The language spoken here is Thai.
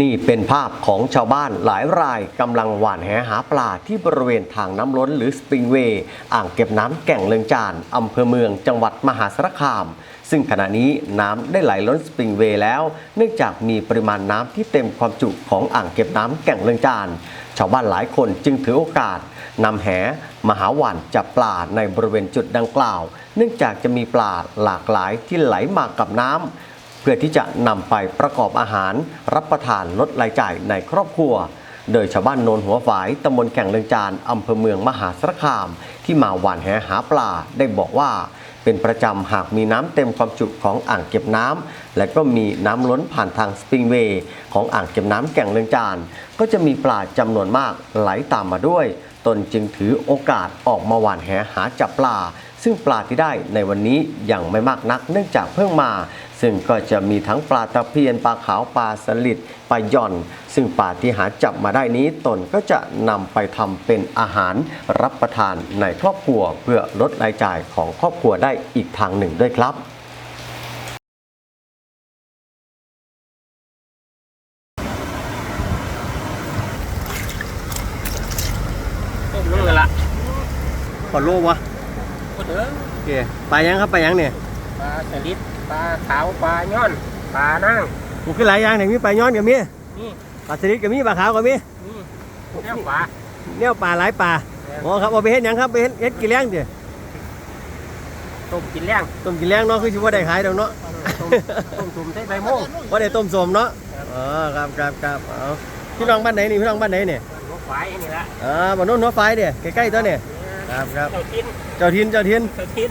นี่เป็นภาพของชาวบ้านหลายรายกำลังหว่านแหหาปลาที่บริเวณทางน้ำล้นหรือสปริงเวย์อ่างเก็บน้ำแก่งเลืองจานอำเภอเมืองจังหวัดมหาสารคาม ซึ่งขณะนี้น้ำได้ไหลล้นสปริงเวย์แล้ว เนื่องจากมีปริมาณน้ำที่เต็มความจุของอ่างเก็บน้ำแก่งเลืองจานชาวบ้านหลายคนจึงถือโอกาสนำแหมาหาหว่านจับปลาในบริเวณจุดดังกล่าว เนื่องจากจะมีปลาหลากหลายที่ไหลมากับน้ำ เพื่อที่จะนำไปประกอบอาหาร รับประทานลดรายจ่ายในครอบครัว โดยชาวบ้านโนนหัวฝายตำบลแก่งเลืองจานอำเภอเมืองมหาสารคาม ที่มาหว่านแหหาปลาได้บอกว่าเป็นประจำหากมีน้ำเต็มความจุของอ่างเก็บน้ำและก็มีน้ำล้นผ่านทางสปริงเวย์ของอ่างเก็บน้ำแก่งเลืองจาน ก็จะมีปลาจำนวนมากไหลตามมาด้วย ตนจึงถือโอกาสออกมาหว่านแหหาจับปลา ซึ่งปลาที่ได้ในวันนี้ยังไม่มากนักเนื่องจากเพิ่งมา ซึ่งก็จะมีทั้งปลาตะเพียนปลาขาวปลาสลิดปลาหย่อน ซึ่งปลาที่หาจับมาได้นี้ตนก็จะนำไปทำเป็นอาหารรับประทานในครอบครัวเพื่อลดรายจ่ายของครอบครัวได้อีกทางหนึ่งด้วยครับต้มนึงเลยล่ะ ขอรูปวะพูดถึงโอเคปลายังครับปลายังเนี่ยปลาสลิดปลาขาวปลาย้อนปลานั่งมันคือหลายอย่างเนี่ยมีปลาย้อนกับมีนี่ปลาสลิดกับมีปลาขาวกับมีนี่แก้วปลาเนี่ยปลาหลายปลาอ๋อครับเอาไปเฮ็ดหยังครับไปเฮ็ดเฮ็ดกี่แรงเดี๋ยต้มกินแรงต้มกี่แรงเนาะคือชิว่าได้ขายดอกเนาะต้มต้มตุ่มใส่ใบโม่งว่าได้ต้มสมเนาะอ๋อครับครับครับเอาพี่น้องบ้านไหนนี่พี่น้องบ้านไหนเนี่ยหัวฝายนี่ละอ่าบ้านโน้นหัวไฟเดี๋ยใกล้ๆตัวเนี่ย ครับครับเจ้าทินเจ้าทินเจ้าทินเจ้าทิน